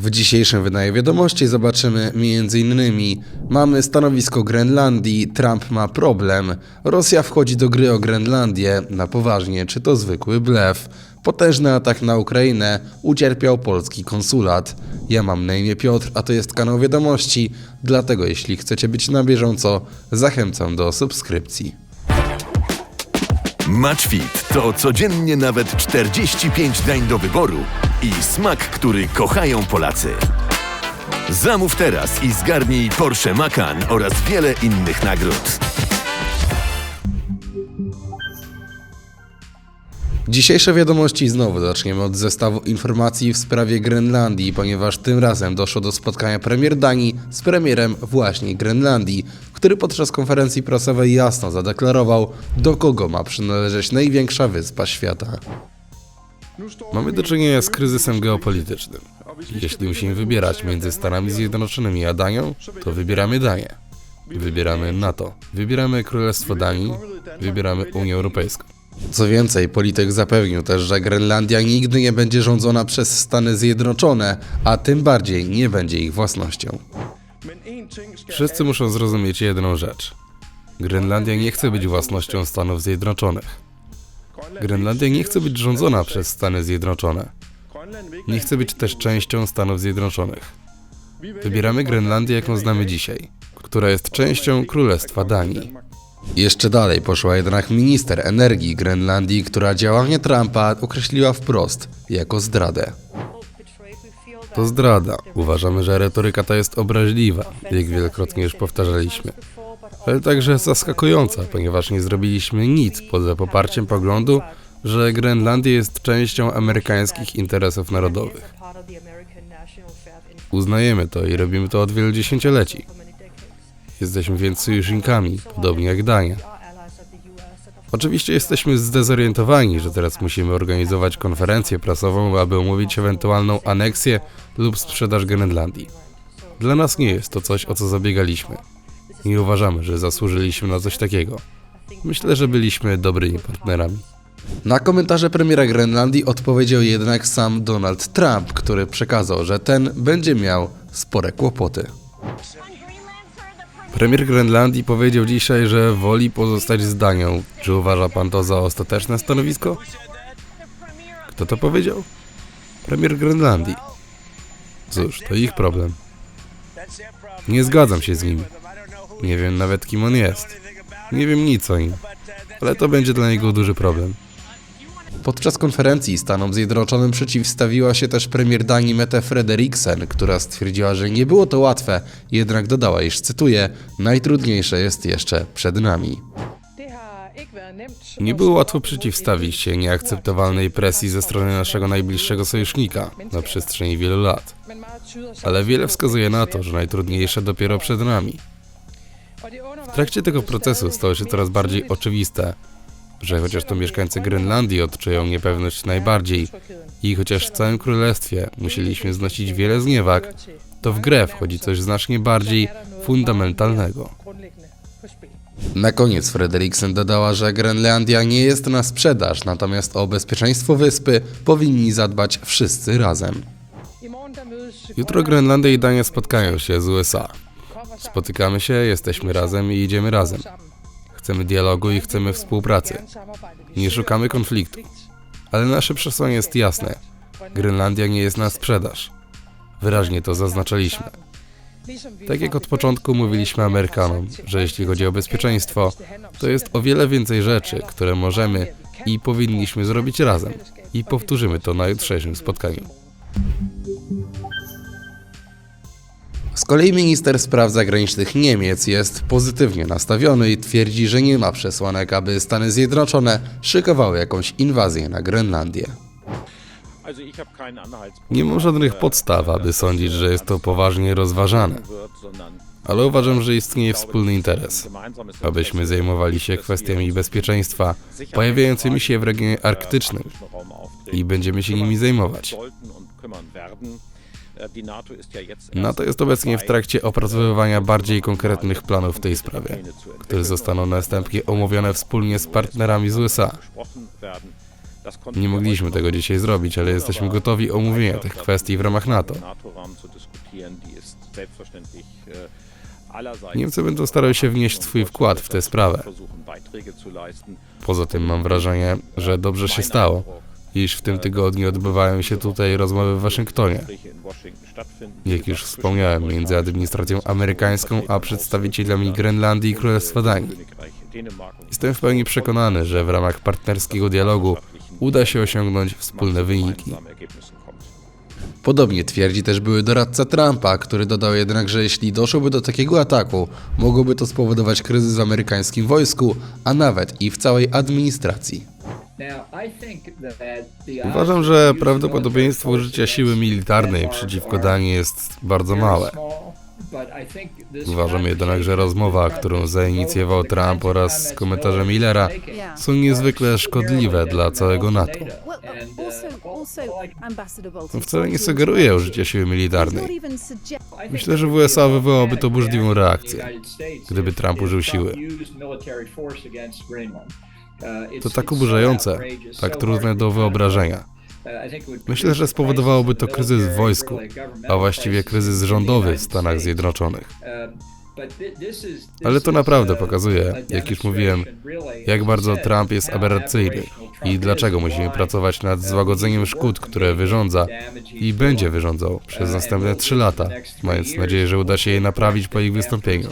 W dzisiejszym wydaniu wiadomości zobaczymy m.in. mamy stanowisko Grenlandii, Trump ma problem, Rosja wchodzi do gry o Grenlandię, na poważnie, czy to zwykły blef, potężny atak na Ukrainę, ucierpiał polski konsulat. Ja mam na imię Piotr, a to jest kanał wiadomości, dlatego jeśli chcecie być na bieżąco, zachęcam do subskrypcji. Matchfit to codziennie nawet 45 dań do wyboru i smak, który kochają Polacy. Zamów teraz i zgarnij Porsche Macan oraz wiele innych nagród. Dzisiejsze wiadomości znowu zaczniemy od zestawu informacji w sprawie Grenlandii, ponieważ tym razem doszło do spotkania premier Danii z premierem właśnie Grenlandii, który podczas konferencji prasowej jasno zadeklarował, do kogo ma przynależeć największa wyspa świata. Mamy do czynienia z kryzysem geopolitycznym. Jeśli musimy wybierać między Stanami Zjednoczonymi a Danią, to wybieramy Danię. Wybieramy NATO, wybieramy Królestwo Danii, wybieramy Unię Europejską. Co więcej, polityk zapewnił też, że Grenlandia nigdy nie będzie rządzona przez Stany Zjednoczone, a tym bardziej nie będzie ich własnością. Wszyscy muszą zrozumieć jedną rzecz. Grenlandia nie chce być własnością Stanów Zjednoczonych. Grenlandia nie chce być rządzona przez Stany Zjednoczone. Nie chce być też częścią Stanów Zjednoczonych. Wybieramy Grenlandię, jaką znamy dzisiaj, która jest częścią Królestwa Danii. Jeszcze dalej poszła jednak minister energii Grenlandii, która działanie Trumpa określiła wprost jako zdradę. To zdrada. Uważamy, że retoryka ta jest obraźliwa, jak wielokrotnie już powtarzaliśmy. Ale także zaskakująca, ponieważ nie zrobiliśmy nic poza poparciem poglądu, że Grenlandia jest częścią amerykańskich interesów narodowych. Uznajemy to i robimy to od wielu dziesięcioleci. Jesteśmy więc sojusznikami, podobnie jak Dania. Oczywiście jesteśmy zdezorientowani, że teraz musimy organizować konferencję prasową, aby omówić ewentualną aneksję lub sprzedaż Grenlandii. Dla nas nie jest to coś, o co zabiegaliśmy. Nie uważamy, że zasłużyliśmy na coś takiego. Myślę, że byliśmy dobrymi partnerami. Na komentarze premiera Grenlandii odpowiedział jednak sam Donald Trump, który przekazał, że ten będzie miał spore kłopoty. Premier Grenlandii powiedział dzisiaj, że woli pozostać z Danią. Czy uważa pan to za ostateczne stanowisko? Kto to powiedział? Premier Grenlandii. Cóż, to ich problem. Nie zgadzam się z nimi. Nie wiem nawet kim on jest. Nie wiem nic o nim. Ale to będzie dla niego duży problem. Podczas konferencji Stanom Zjednoczonym przeciwstawiła się też premier Danii Mette Frederiksen, która stwierdziła, że nie było to łatwe, jednak dodała, iż cytuję, najtrudniejsze jest jeszcze przed nami. Nie było łatwo przeciwstawić się nieakceptowalnej presji ze strony naszego najbliższego sojusznika na przestrzeni wielu lat. Ale wiele wskazuje na to, że najtrudniejsze dopiero przed nami. W trakcie tego procesu stało się coraz bardziej oczywiste, że chociaż to mieszkańcy Grenlandii odczują niepewność najbardziej i chociaż w całym królestwie musieliśmy znosić wiele zniewag, to w grę wchodzi coś znacznie bardziej fundamentalnego. Na koniec Frederiksen dodała, że Grenlandia nie jest na sprzedaż, natomiast o bezpieczeństwo wyspy powinni zadbać wszyscy razem. Jutro Grenlandia i Dania spotkają się z USA. Spotykamy się, jesteśmy razem i idziemy razem. Chcemy dialogu i chcemy współpracy. Nie szukamy konfliktu. Ale nasze przesłanie jest jasne. Grenlandia nie jest na sprzedaż. Wyraźnie to zaznaczyliśmy. Tak jak od początku mówiliśmy Amerykanom, że jeśli chodzi o bezpieczeństwo, to jest o wiele więcej rzeczy, które możemy i powinniśmy zrobić razem. I powtórzymy to na jutrzejszym spotkaniu. Z kolei minister spraw zagranicznych Niemiec jest pozytywnie nastawiony i twierdzi, że nie ma przesłanek, aby Stany Zjednoczone szykowały jakąś inwazję na Grenlandię. Nie mam żadnych podstaw, aby sądzić, że jest to poważnie rozważane, ale uważam, że istnieje wspólny interes, abyśmy zajmowali się kwestiami bezpieczeństwa pojawiającymi się w regionie arktycznym i będziemy się nimi zajmować. NATO jest obecnie w trakcie opracowywania bardziej konkretnych planów w tej sprawie, które zostaną następnie omówione wspólnie z partnerami z USA. Nie mogliśmy tego dzisiaj zrobić, ale jesteśmy gotowi omówienia tych kwestii w ramach NATO. Niemcy będą starały się wnieść swój wkład w tę sprawę. Poza tym mam wrażenie, że dobrze się stało, iż w tym tygodniu odbywają się tutaj rozmowy w Waszyngtonie. Jak już wspomniałem, między administracją amerykańską a przedstawicielami Grenlandii i Królestwa Danii. Jestem w pełni przekonany, że w ramach partnerskiego dialogu uda się osiągnąć wspólne wyniki. Podobnie twierdzi też były doradca Trumpa, który dodał jednak, że jeśli doszłoby do takiego ataku, mogłoby to spowodować kryzys w amerykańskim wojsku, a nawet i w całej administracji. Uważam, że prawdopodobieństwo użycia siły militarnej przeciwko Danii jest bardzo małe. Uważam jednak, że rozmowa, którą zainicjował Trump oraz komentarze Millera są niezwykle szkodliwe dla całego NATO. Wcale nie sugeruję użycia siły militarnej. Myślę, że w USA wywołałoby to burzliwą reakcję, gdyby Trump użył siły. To tak oburzające, tak trudne do wyobrażenia. Myślę, że spowodowałoby to kryzys w wojsku, a właściwie kryzys rządowy w Stanach Zjednoczonych. Ale to naprawdę pokazuje, jak już mówiłem, jak bardzo Trump jest aberracyjny i dlaczego musimy pracować nad złagodzeniem szkód, które wyrządza i będzie wyrządzał przez następne trzy lata, mając nadzieję, że uda się je naprawić po ich wystąpieniu.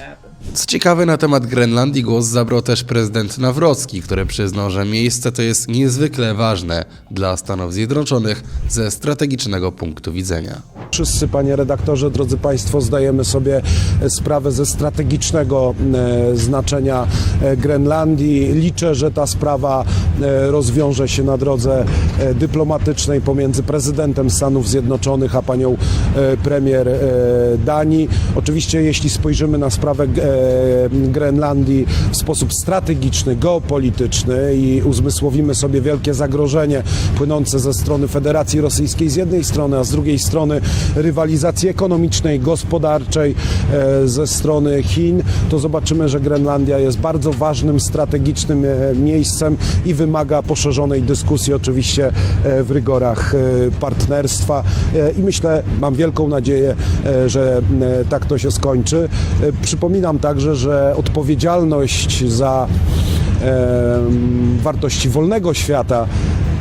Co ciekawe, na temat Grenlandii głos zabrał też prezydent Nawrocki, który przyznał, że miejsce to jest niezwykle ważne dla Stanów Zjednoczonych ze strategicznego punktu widzenia. Wszyscy, panie redaktorze, drodzy państwo, zdajemy sobie sprawę ze strategicznego e, znaczenia e, Grenlandii. Liczę, że ta sprawa e, rozwiąże się na drodze dyplomatycznej pomiędzy prezydentem Stanów Zjednoczonych a panią premier Danii. Oczywiście, jeśli spojrzymy na sprawę Grenlandii w sposób strategiczny, geopolityczny i uzmysłowimy sobie wielkie zagrożenie płynące ze strony Federacji Rosyjskiej z jednej strony, a z drugiej strony rywalizacji ekonomicznej, gospodarczej e, ze strony Chin, to zobaczymy, że Grenlandia jest bardzo ważnym, strategicznym e, miejscem i wymaga poszerzonej dyskusji oczywiście e, w rygorach e, partnerstwa E, i myślę, mam wielką nadzieję, e, że e, tak to się skończy. E, Także, że odpowiedzialność za em, wartości wolnego świata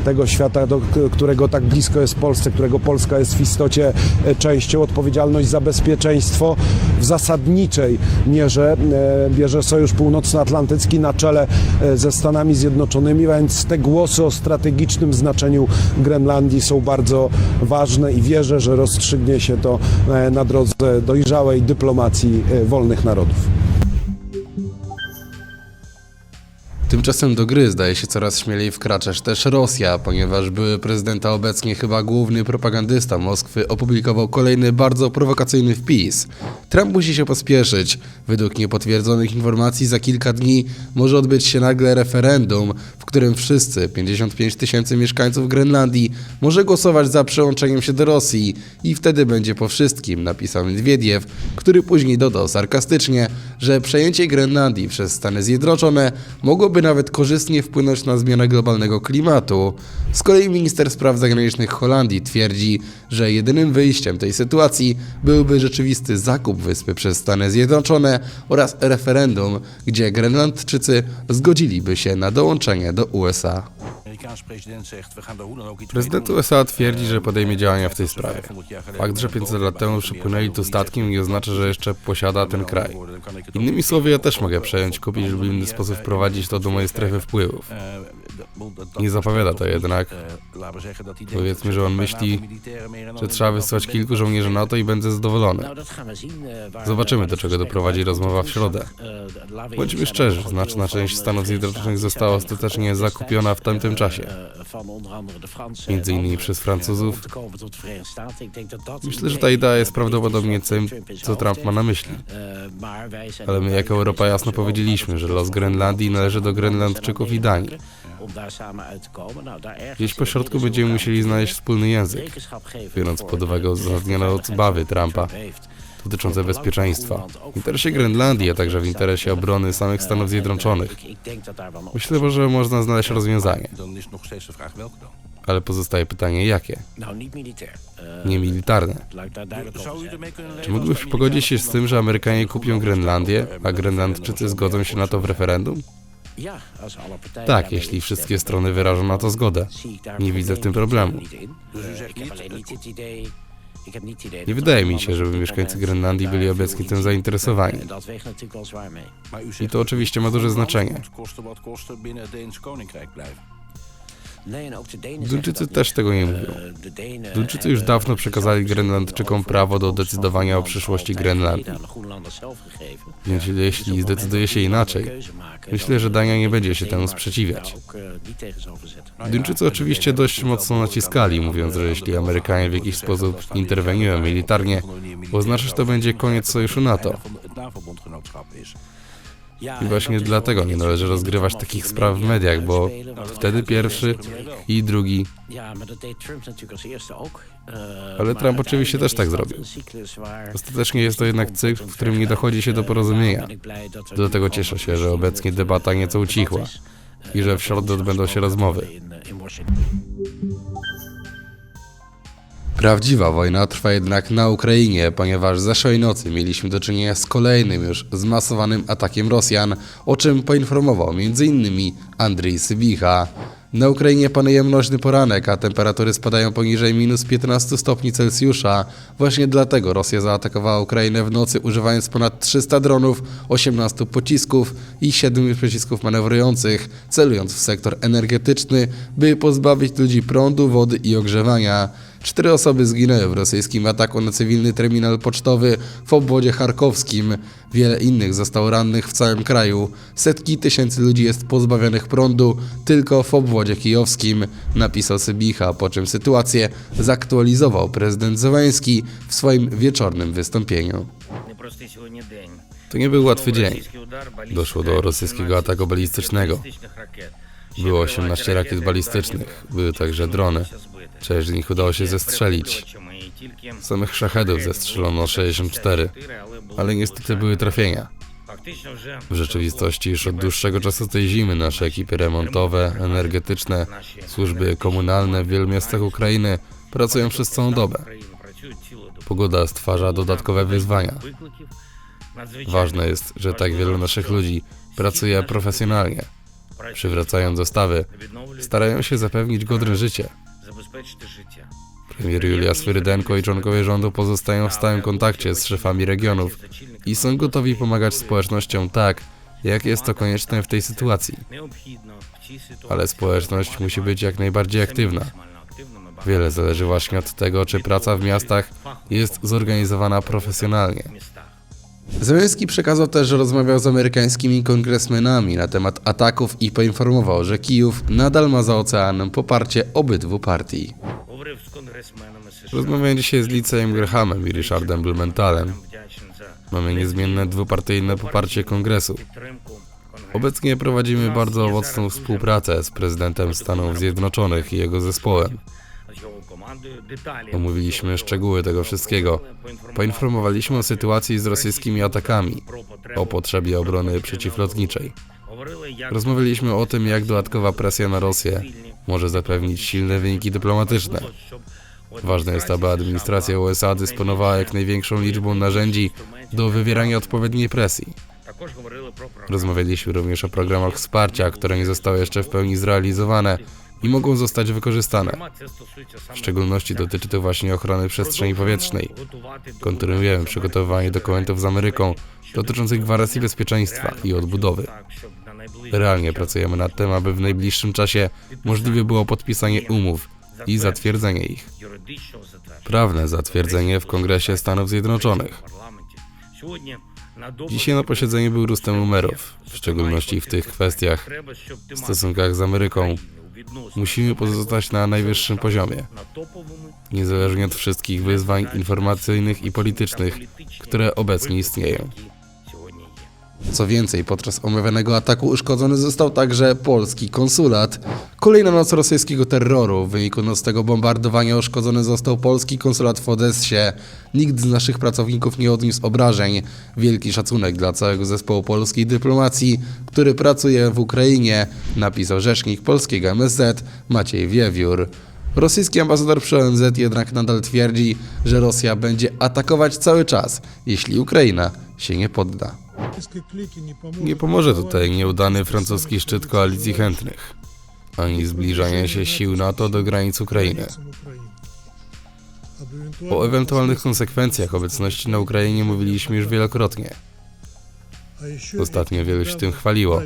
tego świata, do którego tak blisko jest Polsce, którego Polska jest w istocie e, częścią, odpowiedzialność za bezpieczeństwo w zasadniczej mierze e, bierze Sojusz Północnoatlantycki na czele e, ze Stanami Zjednoczonymi, więc te głosy o strategicznym znaczeniu Grenlandii są bardzo ważne i wierzę, że rozstrzygnie się to e, na drodze dojrzałej dyplomacji wolnych narodów. Tymczasem do gry zdaje się coraz śmielej wkraczać też Rosja, ponieważ były prezydenta obecnie chyba główny propagandysta Moskwy opublikował kolejny bardzo prowokacyjny wpis. Trump musi się pospieszyć. Według niepotwierdzonych informacji za kilka dni może odbyć się nagle referendum, w którym wszyscy 55 tysięcy mieszkańców Grenlandii może głosować za przyłączeniem się do Rosji i wtedy będzie po wszystkim, napisał Miedwiediew, który później dodał sarkastycznie, że przejęcie Grenlandii przez Stany Zjednoczone mogłoby nawet korzystnie wpłynąć na zmianę globalnego klimatu. Z kolei minister spraw zagranicznych Holandii twierdzi, że jedynym wyjściem tej sytuacji byłby rzeczywisty zakup wyspy przez Stany Zjednoczone oraz referendum, gdzie Grenlandczycy zgodziliby się na dołączenie do USA. Prezydent USA twierdzi, że podejmie działania w tej sprawie. Fakt, że 500 lat temu przypłynęli tu statkiem nie oznacza, że jeszcze posiada ten kraj. Innymi słowy, ja też mogę przejąć, kupić lub inny sposób wprowadzić to do mojej strefy wpływów. Nie zapowiada to jednak. Powiedzmy, że on myśli, że trzeba wysłać kilku żołnierzy NATO i będzie zadowolony. Zobaczymy, do czego doprowadzi rozmowa w środę. Bądźmy szczerzy, znaczna część Stanów Zjednoczonych została ostatecznie zakupiona w tamtym czasie. Między innymi przez Francuzów. Myślę, że ta idea jest prawdopodobnie tym, co Trump ma na myśli. Ale my jako Europa jasno powiedzieliśmy, że los Grenlandii należy do Grenlandczyków i Danii. Gdzieś po środku będziemy musieli znaleźć wspólny język, biorąc pod uwagę uzasadnione obawy Trumpa. dotyczące bezpieczeństwa. W interesie Grenlandii, a także w interesie obrony samych Stanów Zjednoczonych. Myślę, że można znaleźć rozwiązanie, ale pozostaje pytanie jakie? Eh, Nie militarne. Czy mógłbyś pogodzić się z tym, że Amerykanie kupią Grenlandię, a Grenlandczycy zgodzą się na to w referendum? Tak, jeśli wszystkie strony wyrażą na to zgodę. Nie widzę w tym problemu. Nie wydaje mi się, żeby mieszkańcy Grenlandii byli obecnie tym zainteresowani. I to oczywiście ma duże znaczenie. Duńczycy też tego nie mówią. Duńczycy już dawno przekazali Grenlandczykom prawo do decydowania o przyszłości Grenlandii. Więc jeśli zdecyduje się inaczej, myślę, że Dania nie będzie się temu sprzeciwiać. Duńczycy oczywiście dość mocno naciskali, mówiąc, że jeśli Amerykanie w jakiś sposób interweniują militarnie, oznacza, że to będzie koniec sojuszu NATO. I właśnie dlatego nie należy rozgrywać takich spraw w mediach, bo wtedy pierwszy i drugi Ale Trump oczywiście też tak zrobił. Ostatecznie jest to jednak cykl, w którym nie dochodzi się do porozumienia. Dlatego cieszę się, że obecnie debata nieco ucichła i że w środę odbędą się rozmowy. Prawdziwa wojna trwa jednak na Ukrainie, ponieważ zeszłej nocy mieliśmy do czynienia z kolejnym już zmasowanym atakiem Rosjan, o czym poinformował m.in. Andrzej Sybicha. Na Ukrainie panuje mroźny poranek, a temperatury spadają poniżej minus 15 stopni Celsjusza. Właśnie dlatego Rosja zaatakowała Ukrainę w nocy używając ponad 300 dronów, 18 pocisków i 7 pocisków manewrujących, celując w sektor energetyczny, by pozbawić ludzi prądu, wody i ogrzewania. Cztery osoby zginęły w rosyjskim ataku na cywilny terminal pocztowy w obwodzie charkowskim. Wiele innych zostało rannych w całym kraju. Setki tysięcy ludzi jest pozbawionych prądu tylko w obwodzie kijowskim, napisał Sybicha, po czym sytuację zaktualizował prezydent Zełański w swoim wieczornym wystąpieniu. To nie był łatwy dzień. Doszło do rosyjskiego ataku balistycznego. Było 18 rakiet balistycznych, były także drony. Część z nich udało się zestrzelić. Samych szachedów zestrzelono 64, ale niestety były trafienia. W rzeczywistości już od dłuższego czasu tej zimy nasze ekipy remontowe, energetyczne, służby komunalne w wielu miastach Ukrainy pracują przez całą dobę. Pogoda stwarza dodatkowe wyzwania. Ważne jest, że tak wielu naszych ludzi pracuje profesjonalnie. Przywracając dostawy, starają się zapewnić godne życie. Premier Julia Swirydenko i członkowie rządu pozostają w stałym kontakcie z szefami regionów i są gotowi pomagać społecznościom tak, jak jest to konieczne w tej sytuacji. Ale społeczność musi być jak najbardziej aktywna. Wiele zależy właśnie od tego, czy praca w miastach jest zorganizowana profesjonalnie. Zełenski przekazał też, że rozmawiał z amerykańskimi kongresmenami na temat ataków i poinformował, że Kijów nadal ma za oceanem poparcie obydwu partii. Rozmawiałem dzisiaj z Licejem Grahamem i Richardem Blumentalem. Mamy niezmienne dwupartyjne poparcie kongresu. Obecnie prowadzimy bardzo owocną współpracę z prezydentem Stanów Zjednoczonych i jego zespołem. Omówiliśmy szczegóły tego wszystkiego. Poinformowaliśmy o sytuacji z rosyjskimi atakami, o potrzebie obrony przeciwlotniczej. Rozmawialiśmy o tym, jak dodatkowa presja na Rosję może zapewnić silne wyniki dyplomatyczne. Ważne jest, aby administracja USA dysponowała jak największą liczbą narzędzi do wywierania odpowiedniej presji. Rozmawialiśmy również o programach wsparcia, które nie zostały jeszcze w pełni zrealizowane i mogą zostać wykorzystane. W szczególności dotyczy to właśnie ochrony przestrzeni powietrznej. Kontynuujemy przygotowywanie dokumentów z Ameryką dotyczących gwarancji bezpieczeństwa i odbudowy. Realnie pracujemy nad tym, aby w najbliższym czasie możliwe było podpisanie umów i zatwierdzenie ich. Prawne zatwierdzenie w Kongresie Stanów Zjednoczonych. Dzisiaj na posiedzeniu był Rustem Umerow, w szczególności w tych kwestiach, w stosunkach z Ameryką, Musimy pozostać na najwyższym poziomie, niezależnie od wszystkich wyzwań informacyjnych i politycznych, które obecnie istnieją. Co więcej, podczas omawianego ataku uszkodzony został także polski konsulat. Kolejna noc rosyjskiego terroru. W wyniku nocnego bombardowania uszkodzony został polski konsulat w Odessie. Nikt z naszych pracowników nie odniósł obrażeń. Wielki szacunek dla całego zespołu polskiej dyplomacji, który pracuje w Ukrainie, napisał rzecznik polskiego MSZ Maciej Wiewiór. Rosyjski ambasador przy ONZ jednak nadal twierdzi, że Rosja będzie atakować cały czas, jeśli Ukraina się nie podda. Nie pomoże tutaj nieudany francuski szczyt koalicji chętnych, ani zbliżanie się sił NATO do granic Ukrainy. O ewentualnych konsekwencjach obecności na Ukrainie mówiliśmy już wielokrotnie. Ostatnio wielu się tym chwaliło,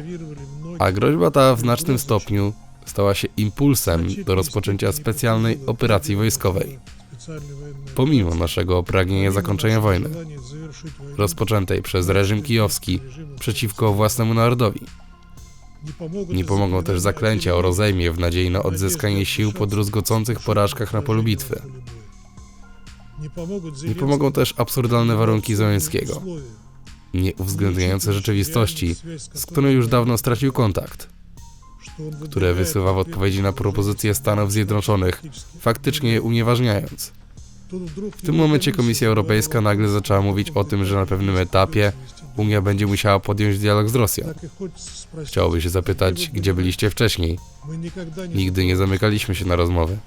A groźba ta w znacznym stopniu stała się impulsem do rozpoczęcia specjalnej operacji wojskowej, pomimo naszego pragnienia zakończenia wojny, rozpoczętej przez reżim kijowski przeciwko własnemu narodowi. Nie pomogą też zaklęcia o rozejmie w nadziei na odzyskanie sił po druzgocących porażkach na polu bitwy. Nie pomogą też absurdalne warunki Załęckiego, nie uwzględniające rzeczywistości, z którą już dawno stracił kontakt, które wysuwa w odpowiedzi na propozycje Stanów Zjednoczonych, faktycznie je unieważniając. W tym momencie Komisja Europejska nagle zaczęła mówić o tym, że na pewnym etapie Unia będzie musiała podjąć dialog z Rosją. Chciałoby się zapytać, gdzie byliście wcześniej. Nigdy nie zamykaliśmy się na rozmowy.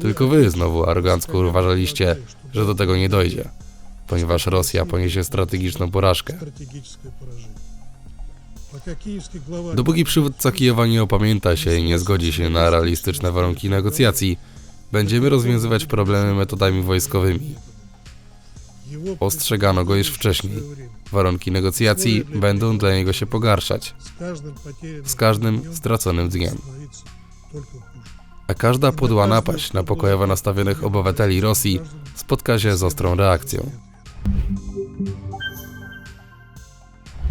Tylko wy znowu arogancko uważaliście, że do tego nie dojdzie, ponieważ Rosja poniesie strategiczną porażkę. Dopóki przywódca Kijowa nie opamięta się i nie zgodzi się na realistyczne warunki negocjacji, będziemy rozwiązywać problemy metodami wojskowymi. Ostrzegano go już wcześniej. Warunki negocjacji będą dla niego się pogarszać z każdym straconym dniem. A każda podła napaść na pokojowo nastawionych obywateli Rosji spotka się z ostrą reakcją.